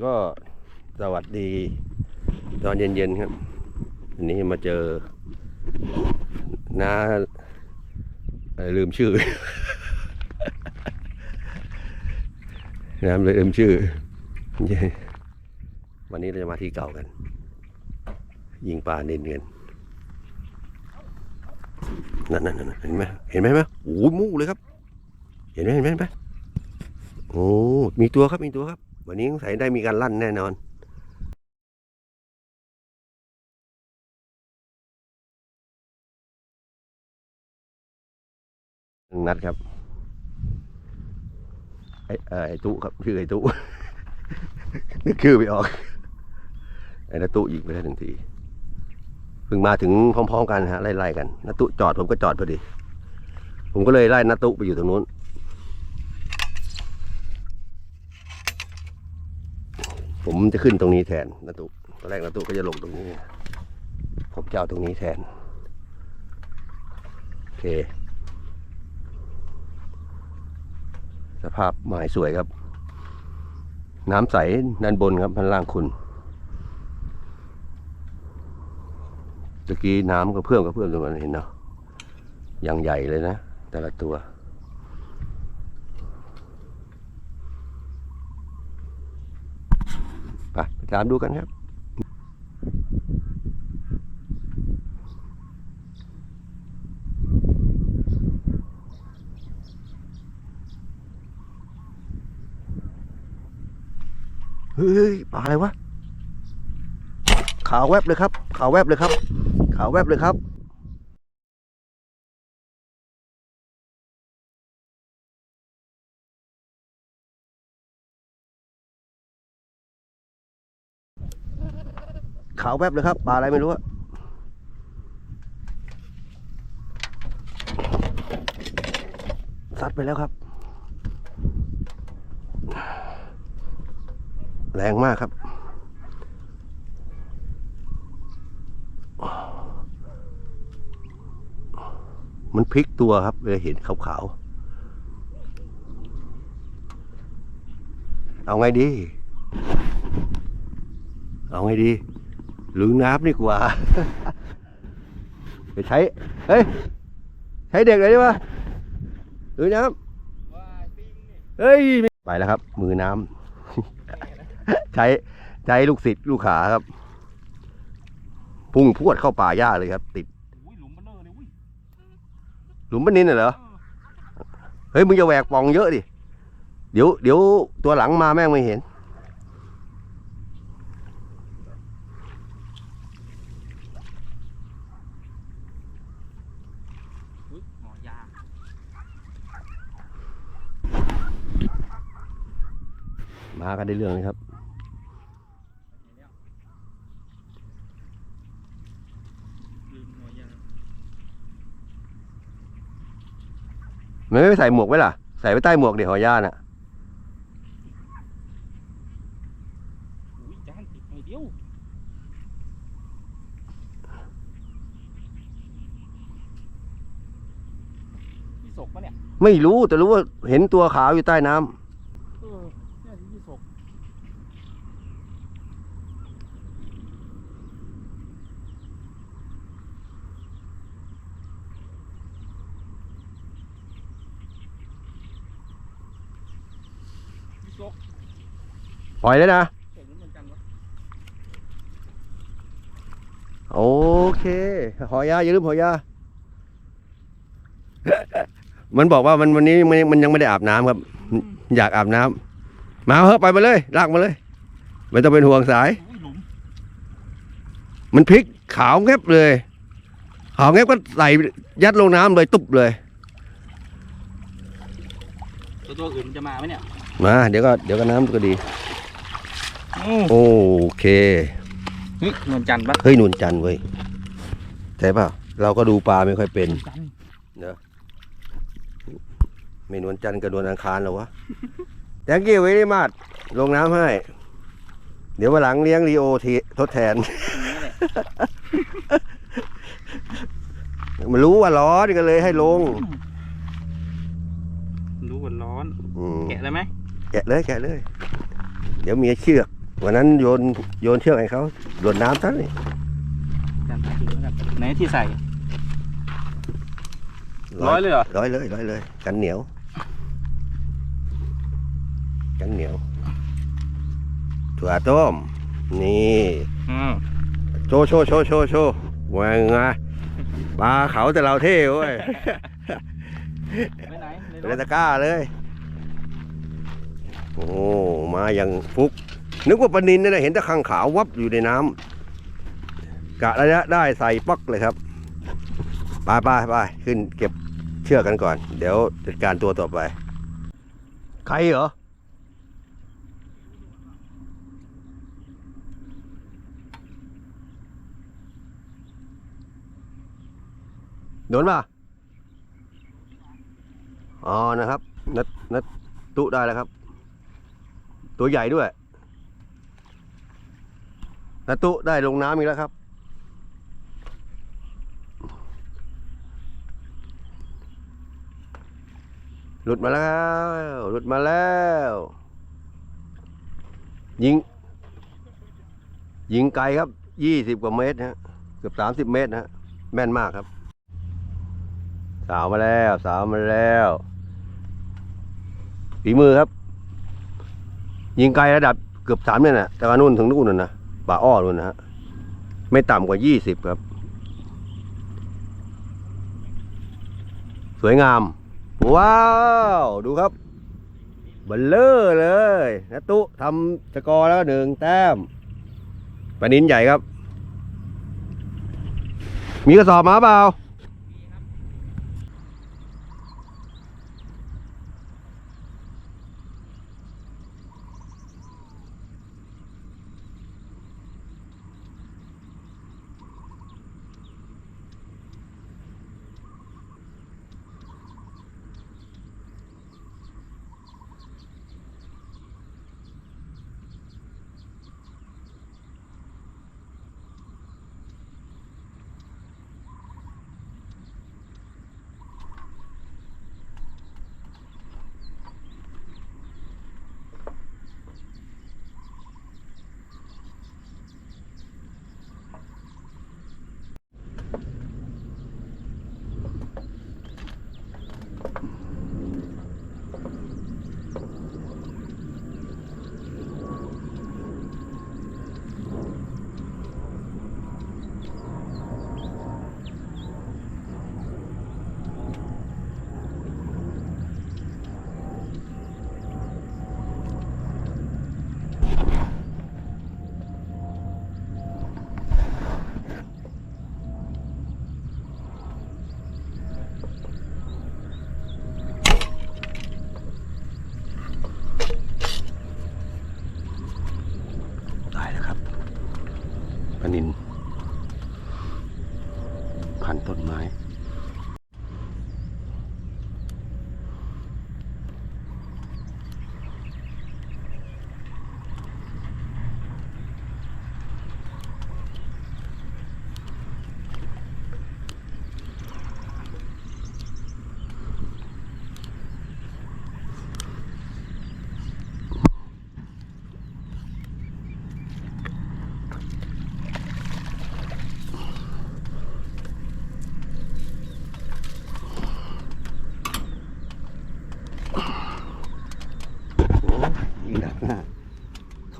ก็สวัสดี ตอนเย็นๆครับวันนี้มาเจอน้าลืมชื่อ น้ำลืมชื่อ วันนี้เราจะมาที่เก่ากัน ยิงปลาเนียนกันนั่นนั่นนั่นเห็นไหมเห็นไหมไหมโอ้มู่เลยครับ เห็นไหมเห็นไหมไหมโอ้ มีตัวครับ มีตัวครับ วันนี้สงสัยได้มีการลั่นแน่นอนหนึ่งนัดครับไอ้เอ่อไอ้ตู้ครับชื่อไอ้ตู้นึกชื่อไม่ออกไอ้นาตุยิงไปได้หนึ่งทีเพิ่งมาถึงพร้อมๆกันฮะไล่ๆกันนาตุจอดผมก็จอดพอดี ผมก็เลยไล่นาตุไปอยู่ตรงนู้น ผมจะขึ้นตรงนี้แทนนาตุตอนแรกนาตุก็จะลงตรงนี้ ผมจะเอาตรงนี้แทน โอเค สภาพหมายสวยครับ น้ำใสด้านบนครับด้านล่างคุณตะกี้น้ำก็เพิ่มก็เพิ่มตรงนั้นเห็นเนาะอย่างใหญ่เลยนะ แต่ละตัว ไปไป ตามดูกันครับเฮ้ยปลาอะไรวะขาวแวบเลยครับ ขาวแวบเลยครับ ขาวแวบเลยครับ ขาวแวบเลยครับปลาอะไรไม่รู้อะซัดไปแล้วครับ แรงมากครับ มันพลิกตัวครับเลยเห็นขาวๆเอาไงดี เอาไงดี ลุงน้ำดีกว่า ไปใช้ เฮ้ย ใช้เด็กเลยดีวะลุยน้ำเฮ้ย ไปแล้วครับ มือน้ำ ใช้ ใช้ลูกศิษย์ลูกขาครับ พุ่งพรวดเข้าป่าหญ้าเลยครับ ติดอุ้ยหลุมเบลเลอร์เลยอุ้ยหลุมบ้านนินน่ะเหรอ เฮ้ย มึงจะแหวกปล่องเยอะดิ เดี๋ยว เดี๋ยวตัวหลังมาแม่งไม่เห็น อุ้ยหมอยา มา กันได้เรื่องเลยครับลืมหมอยาไม่ไม่ใส่หมวกไว้ล่ะ ใส่ไว้ใต้หมวกเดี๋ยวหอย่าน่ะอุ้ยจานติดหน่อยเดียวพี่ศกปะเนี่ยไม่รู้แต่รู้ว่าเห็นตัวขาวอยู่ใต้น้ำ เออเนี่ยพี่ศกพี่ศก ปล่อยเลยนะเห็นเหมือนกันวะโอเค หอยาอย่าลืมหอยา มันบอกว่ามันวันนี้มันมันยังไม่ได้อาบน้ำครับ อยากอาบน้ำมาเฮ้ยไปมาเลย ลากมาเลย ไม่ต้องเป็นห่วงสายอุ้ยหลุมมันพลิกขาวแงบเลย ขาวแงบก็ใส่ยัดลงน้ำเลยตุบเลย ตัวตัวอื่นจะมาไหมเนี่ย มา เดี๋ยวก็เดี๋ยวก็น้ำก็ดีอืม โอเคเฮ้ยนวลจันทร์ปะเฮ้ยนวลจันทร์เว้ยใช่ป่ะเราก็ดูปลาไม่ค่อยเป็นจันทร์ไม่นวลจันทร์กับนวลอังคารหรอวะแตงกี้ไว้ได้มาดลงน้ำให้ เดี๋ยววันหลังเลี้ยงรีโอทีทดแทนอย่างนี้แหละมันรู้ว่าร้อนก็เลยให้ลง รู้ว่าร้อนอืมแกะเลยไหมแกะเลยแกะเลย เดี๋ยวเมียเชือก วันนั้นโยนโยนเชือกให้เขาโดดน้ำซะนี่จันทร์ถือแล้วกันไหนที่ใส่ร้อยเลยเหรอร้อยเลยร้อยเลย กันเหนียว กันเหนียวถั่วต้ม นี่อืมโชว์โชว์โชว์โชว์โชว์วางไงปลาเขาแต่เราเท่เว้ยไปไหนในไปรในถตะกร้าเลย โอ้ มาอย่างฟุก นึกว่าปลานินนะเห็นตะขังขาววับอยู่ในน้ำกะระยะได้ใส่ปักเลยครับไปไปไปขึ้นเก็บเชือกกันก่อน เดี๋ยวจัดการตัวต่อไป ใครเหรอโดนป่ะ อ๋อ นะครับ นัด นัด ตุได้แล้วครับ ตัวใหญ่ด้วย นัดตุได้ลงน้ำอีกแล้วครับ หลุดมาแล้ว หลุดมาแล้ว ยิง ยิงไกลครับ ยี่สิบกว่าเมตรฮะ เกือบสามสิบเมตรนะฮะ แม่นมากครับ สาวมาแล้ว สาวมาแล้วฝีมือครับ ยิงไกลระดับเกือบสามเนี่ยนะแต่ว่านู่นถึงนู่นน่ะนะ ป่าอ้อนู่นนะฮะไม่ต่ำกว่ายี่สิบครับ สวยงาม ว้าว ดูครับเบัลเลอร์เลยนะตุทำสกอร์แล้วหนึ่งแต้มปลานินใหญ่ครับ มีกระสอบมาเปล่า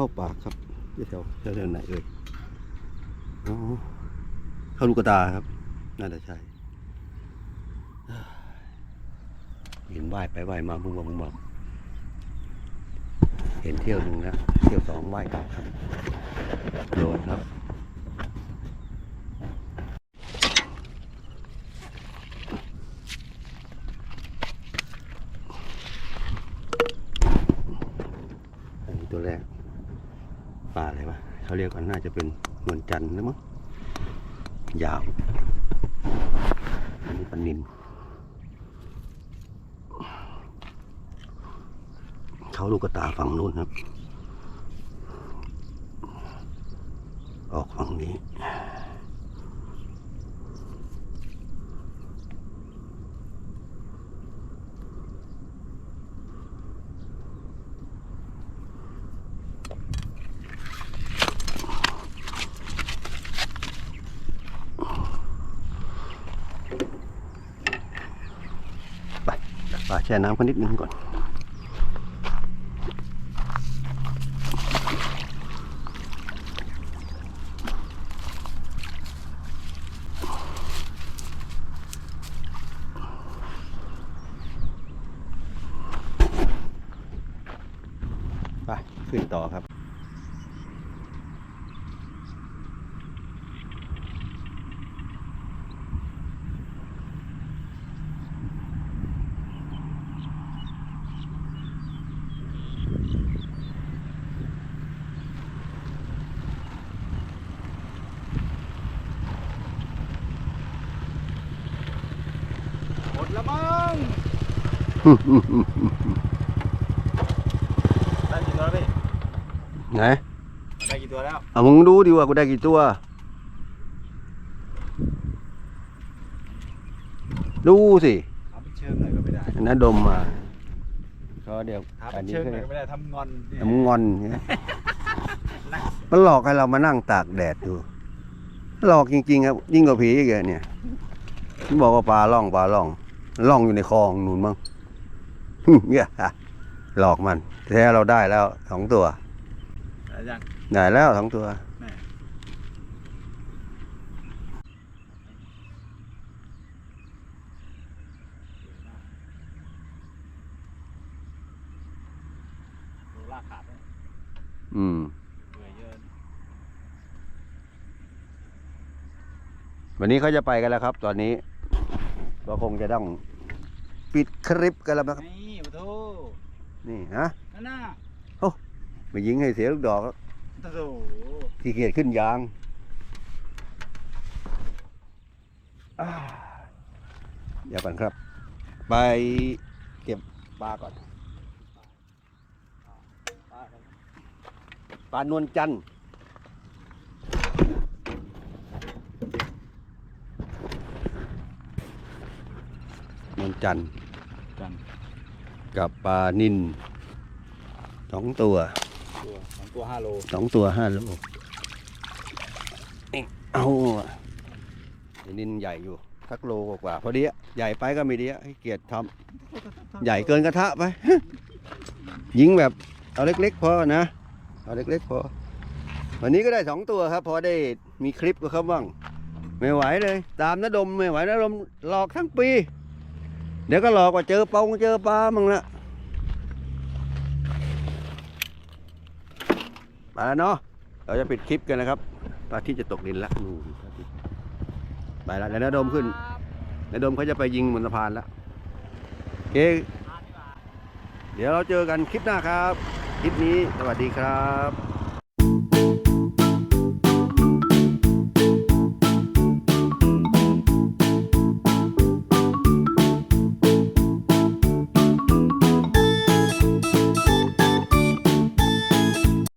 เข้าปากครับแถวแถวแถวไหนเอ่ยอ๋อเข้าลูกตาครับ น่าจะใช่เห็นว่ายไปว่ายมาบุ้งบังบุ้งบังเห็นเที่ยวหนึ่งแล้วเที่ยวสองว่ายกลับครับโดนครับ อันนี้ตัวแรกปลาอะไรวะ เขาเรียกกันน่าจะเป็นนวลจันทร์นะมั้งยาว อันนี้ปนินเขาลูกกระตาฝั่งนู้นครับ ออกฝั่งนี้ แช่น้ำกันนิดนึงก่อน ไป ขึ้นต่อครับ หมดแล้วมั้ง ได้กี่ตัวแล้วพี่ไหนได้กี่ตัวแล้วเอามึงดูดิว่ากูได้กี่ตัว ดูสิทำเป็นเชิงหน่อยก็ไม่ได้นะดมมาก็เดี๋ยวทำอัเป็นนนี้เชิงก็หน่อยก็ไม่ได้ทำงอนเนี่ยน้ำงอนเนี่ยมันหลอกให้เรามานั่งตากแดดดูหลอกจริงๆครับ ยิ่งกว่าผีอีกอะเนี่ยมันบอกว่าปลาล่องปลาล่องล่องอยู่ในคลองนู่นมั้งเนี่ย หลอกมัน แท้เราได้แล้วสองตัวอะไรยังได้แล้วสองตัวแม่โดนลากขาดเลยอืมเหนื่อยเยอะวันนี้เขาจะไปกันแล้วครับ ตอนนี้ ก็คงจะต้องปิดคลิปกันแล้วนะครับ นี่ปะโถนี่ฮะนั่นน่ะมายิงให้เสียลูกดอกแล้วปะโถขี้เกียจขึ้นยางอ่าเดี๋ยวก่อนครับ ไปเก็บปลาก่อนปลานวลจันทร์นวลจันทร์จัน กับปลานินสองตัวตัวสองตัวห้าโลสองตัวห้าโลนี่เอาอะไอ้นินใหญ่อยู่สักโลกว่าๆพอดีอะใหญ่ไปก็ไม่ดีอะให้เกียรติทำใหญ่เกินกระทะไปยิงแบบเอาเล็กๆพอนะเอาเล็กๆพอวันนี้ก็ได้สองตัวครับ พอได้มีคลิปกับเขาบ้างไม่ไหวเลย ตามน้าดมไม่ไหวน้าดมหลอกทั้งปี เดี๋ยวก็หลอกว่าเจอปองเจอปลามั่งละไปแล้วเนาะเราจะปิดคลิปกันนะครับพระอาทิตย์จะตกดินล้วนู่นไปแล้วเดี๋ยวนาดมขึ้นนาดมเขาจะไปยิงบนสะพานล้วโอเคเดี๋ยวเราเจอกันคลิปหน้าครับ คลิปนี้สวัสดีครับ